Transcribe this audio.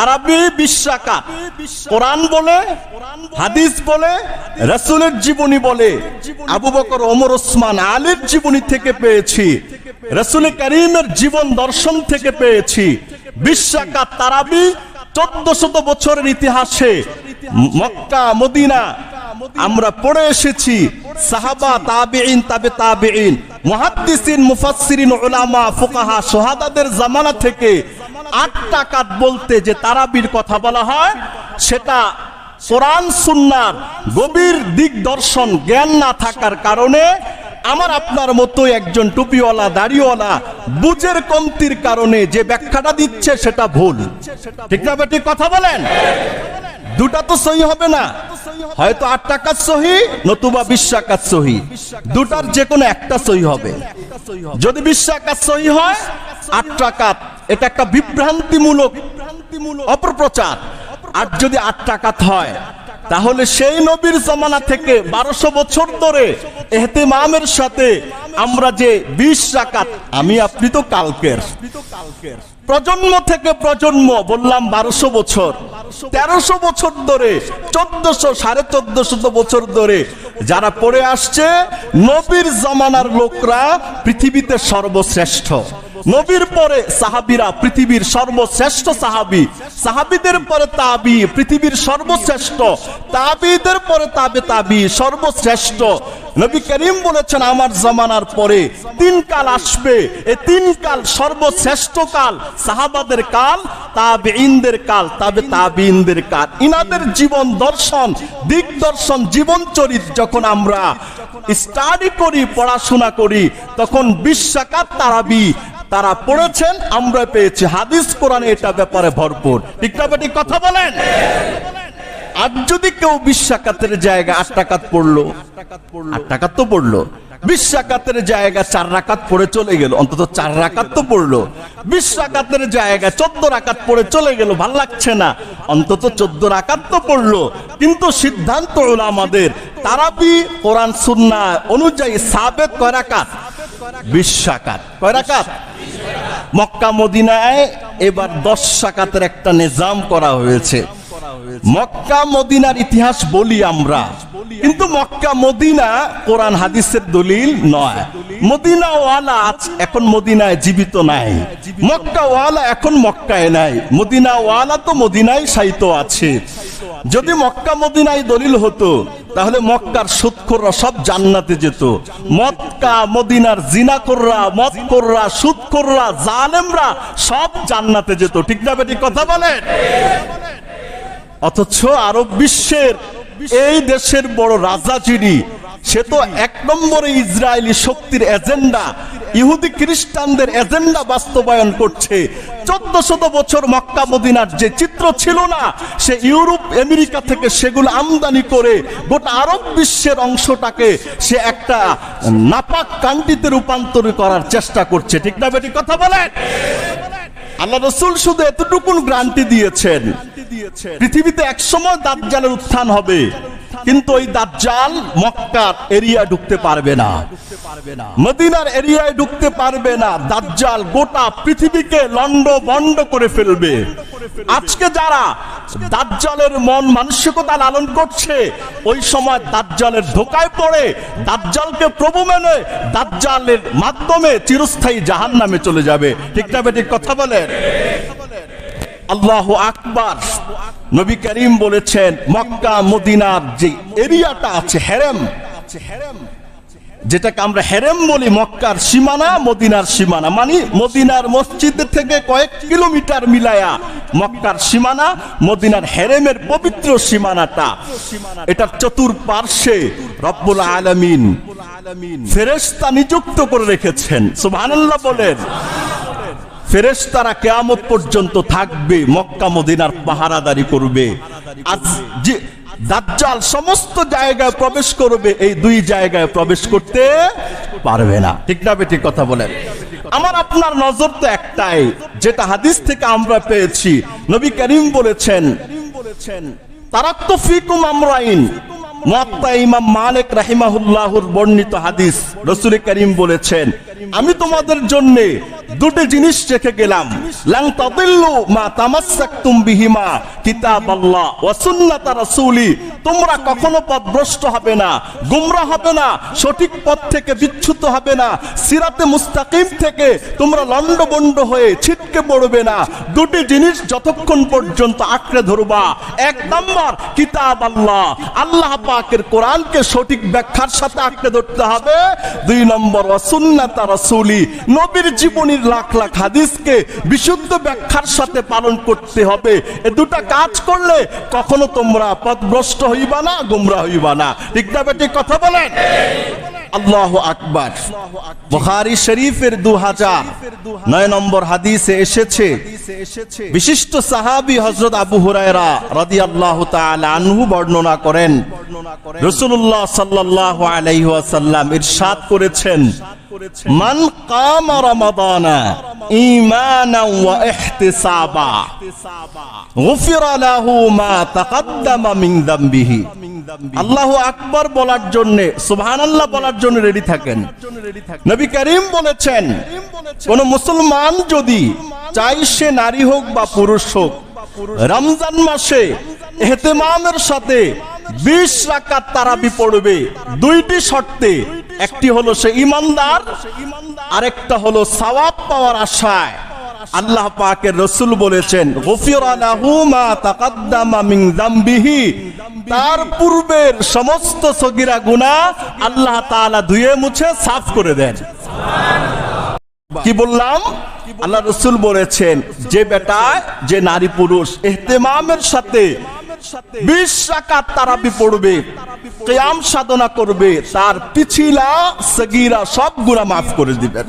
তারাবি বিশ্বাকাত কোরআন বলে, হাদিস বলে, রাসূলের জীবনী বলে, আবু বকর, ওমর, ওসমান, আলীর জীবনী থেকে পেয়েছি, রাসূল করিমের জীবন দর্শন থেকে পেয়েছি। বিশ্বাকাত তারাবি চোদ্দ শত বছরের ইতিহাসে, মক্কা, মদিনা, আমরা পড়ে এসেছি, সাহাবা তাবেইন তাবে তাবেইন মুহাদ্দিসিন, মুফাসসিরিন, উলামা, ফুকাহা, শহাদাদের জামানা থেকে আট টাকাত বলতে যে তারাবির কথা বলা হয়, সেটা কোরআন, সুন্নার গভীর দিগদর্শন জ্ঞান না থাকার কারণে আমার আপনার মতো একজন টুপিওয়ালা, দাড়িওয়ালা, বুঝের কমতির কারণে যে ব্যাখ্যাটা দিচ্ছে সেটা ভুল। ঠিক না বেটি কথা বলেন? দুটা তো সহি হবে না। হয়তো আট টাকার সহি, নতুবা বিশ টাকার সহি। দুটার যে কোনো একটা সহি হবে। যদি বিশ টাকার সহি হয় আট টাকাত এটা একটা বিভ্রান্তিমূলক অপপ্রচার। আর যদি আট টাকাত হয়, তাহলে সেই নবীর জমানা থেকে বারোশো বছর ধরে এহতেমামের সাথে আমরা যে বিশ রাকাত, আমি আপনি তো কালকের। প্রজন্ম থেকে প্রজন্ম, বললাম বারোশো বছর। তেরোশো বছর ধরে, চোদ্দশো, সাড়ে চোদ্দশো বছর ধরে যারা পড়ে আসছে, নবীর জমানার লোকরা পৃথিবীতে সর্বশ্রেষ্ঠ। নবীর পরে সাহাবিরা পৃথিবীর সর্বশ্রেষ্ঠ সাহাবি। সাহাবিদের পরে তাবি, পৃথিবীর সর্বশ্রেষ্ঠ। তাবিদের পরে তাবে তাবি, সর্বশ্রেষ্ঠ। নবী করিম বলেছেন, আমার জামানার পরে তিন কাল আসবে। এই তিন কাল সর্বশ্রেষ্ঠ কাল। সাহাবাদের কাল তাবেইনদের কাল, তাবে তাবিইনদের কাল। ইনাদের জীবন দর্শন দিগদর্শন জীবন চরিত যখন আমরা স্টাডি করি, পড়াশোনা করি, তখন বিশ্বাকাত তারাবি তারা পড়েছেন, আমরা পেয়েছি। হাদিস কোরআনে এটা ব্যাপারে ভরপুর। বেটি কথা বলেন? আর যদি কেউ বিশ্বাকাতের জায়গা আট টাকাত পড়ল, আট টাকাত তো পড়ল। বিশ রাকাতের জায়গা চার রাকাত পড়ে চলে গেল, অন্তত চার রাকাত তো পড়ল। বিশ রাকাতের জায়গা চোদ্দ রাকাত পড়ে চলে গেল, ভালো লাগছে না। অন্তত চোদ্দ রাকাত তো পড়ল। কিন্তু সিদ্ধান্ত হলো আমাদের, তারাবি কোরআন সুন্না অনুযায়ী সাবেক কয় রাকাত? বিশ কয় রাকাত মক্কা মদিনায় এবার দশ সাকাতের একটা নিজাম করা হয়েছে। মক্কা মদিনার ইতিহাস বলি আমরা। কিন্তু মক্কা মদিনা কোরআন হাদিসের দলিল নয়। মদিনা ওয়ালা আজ- এখন মদিনায় জীবিত নাই। মক্কা ওয়ালা এখন মক্কায় নাই। মদিনা ওয়ালা তো মদিনায় সাইতো আছে। যদি মক্কা মদিনায় দলিল হতো তাহলে মক্কার সুৎখোররা সব জান্নাতে যেত। মক্কা, মদিনার জিনাকররা মদকররা সুৎখোররা, জালেমরা সব জান্নাতে যেত। ঠিক না বেটি, কথা বলেন? অথচ আরব বিশ্বের এই দেশের বড় রাজা যিনি, সে তো এক নম্বরে ইসরায়েলি শক্তির এজেন্ডা। ইহুদি খ্রিস্টানদের এজেন্ডা বাস্তবায়ন করছে। চোদ্দ শত বছর মক্কা মদিনার যে চিত্র ছিল না, সে ইউরোপ, আমেরিকা থেকে সেগুলো আমদানি করে গোটা আরব বিশ্বের অংশটাকে সে একটা নাপাক কান্ট্রিতে রূপান্তর করার চেষ্টা করছে। ঠিক না বেটি, কথা বলেন? আল্লাহ রসুল শুধু এতটুকুন গ্রান্টি দিয়েছেন। পৃথিবীতে একসময় দাজ্জালের উত্থান হবে। কিন্তু ওই দাজ্জাল মক্কার এরিয়া ঢুকতে পারবে না। মদিনার এরিয়ায় ঢুকতে পারবে না। গোটা পৃথিবীকে লন্ড বন্ড করে ফেলবে। আজকে যারা দাজ্জালের মন মানসিকতা লালন করছে, ওই সময় দাজ্জালের ধোকায় পড়ে, দাজ্জালকে প্রভু মেনে দাজ্জালের মাধ্যমে চিরস্থায়ী জাহান নামে চলে যাবে। ঠিক না কথা বলেন? আল্লাহ আকবার। নবী করিম বলেছেন, মক্কা, মদিনার যে এরিয়াটা আছে হেরেম, যেটাকে আমরা হেরেম বলি, মক্কার সীমানা, মদিনার সীমানা। মানে মদিনার মসজিদ থেকে কয়েক কিলোমিটার মিলায়া মক্কার সীমানা, মদিনার হেরেমের পবিত্র সীমানাটা। এটার চতুর্পার্শ্বে রব্বুল আলামিন ফেরেশতা নিযুক্ত করে রেখেছেন। সুবহানাল্লাহ বলেন। ফেরেশতারা কেয়ামত পর্যন্ত থাকবে, মক্কা, মদিনার পাহারাদারি করবে। দাজ্জাল সমস্ত জায়গায় প্রবেশ করবে, এই দুই জায়গায় প্রবেশ করতে পারবে না। ঠিক না বেটি, কথা বলেন। আমার আপনার নজর তো একটাই, যেটা হাদিস থেকে আমরা পেয়েছি। নবী করিম বলেছেন তারাক্ত ফিকুম আমরাইন। ইমাম বর্ণিত হাদিস করিম বলেছেন আমি তোমাদের জন্য দুটি জিনিস রেখে গেলাম। লাং তাদিল্লু মা তামাসসাকতুম তোমরা কখনো হবে না, গুমরা হবে না, সঠিক পথ থেকে হবে না, সিরাতে মুস্তাকিম থেকে তোমরা হয়ে ছিটকে পড়বে না। দুটি জিনিস যতক্ষণ পর্যন্ত আঁকড়ে ধরবা। এক নম্বর কিতাব আল্লাহ আল্লাহ পাকের কোরআনকে সঠিক ব্যাখ্যার সাথে আঁকড়ে ধরতে হবে। দুই নম্বর অসুন্নাত রাসূলি। নবীর জীবনীর লাখ লাখ হাদিসকে বিশুদ্ধ ব্যাখ্যার সাথে পালন করতে হবে। এ দুটা কাজ করলে কখনো তোমরা পথভ্রষ্ট হইবা না, গুমরা হইবা না। ঠিক না বেটি, কথা বলেন? আল্লাহ আকবার। বুখারী শরীফের দু হাজার নয় নম্বর হাদিসে এসেছে, বিশিষ্ট সাহাবী হযরত আবু হুরায়রা রাদিয়াল্লাহু তাআলা আনহু বর্ণনা করেন, রাসূলুল্লাহ সাল্লাল্লাহু আলাইহি ওয়াসাল্লাম ইরশাদ করেছেন মান কামা রমাদানা ঈমানান ওয়া ইহতিসাবা। গুফিরা লাহু মা তাকাদ্দামা মিন যামবিহি আল্লাহু আকবার বলার জন্য সুবহানাল্লাহ বলার জন্য রেডি থাকেন। নবী করিম বলেছেন কোন মুসলমান যদি চাই সে নারী হোক বা পুরুষ হোক রমজান মাসে এহতেমামের সাথে বিশ রাকাত তারাবি পড়বে। দুইটি শর্তে একটি হলো সে ইমানদার, আরেকটা হলো সওয়াব পাওয়ার আশায়। আল্লাহ পাকের রসুল বলেছেন তার পূর্বের সমস্ত সগিরা গুনাহ আল্লাহ তাআলা ধুয়ে মুছে সাফ করে দেন। কি বললাম? আল্লাহ রসুল বলেছেন, যে বেটা, যে নারী পুরুষ, এহতেমামের সাথে বিশ রাকাত পড়বে সাধনা করবে তার পিছিলা সগিরা সব গুণা মাফ করে দিবেন।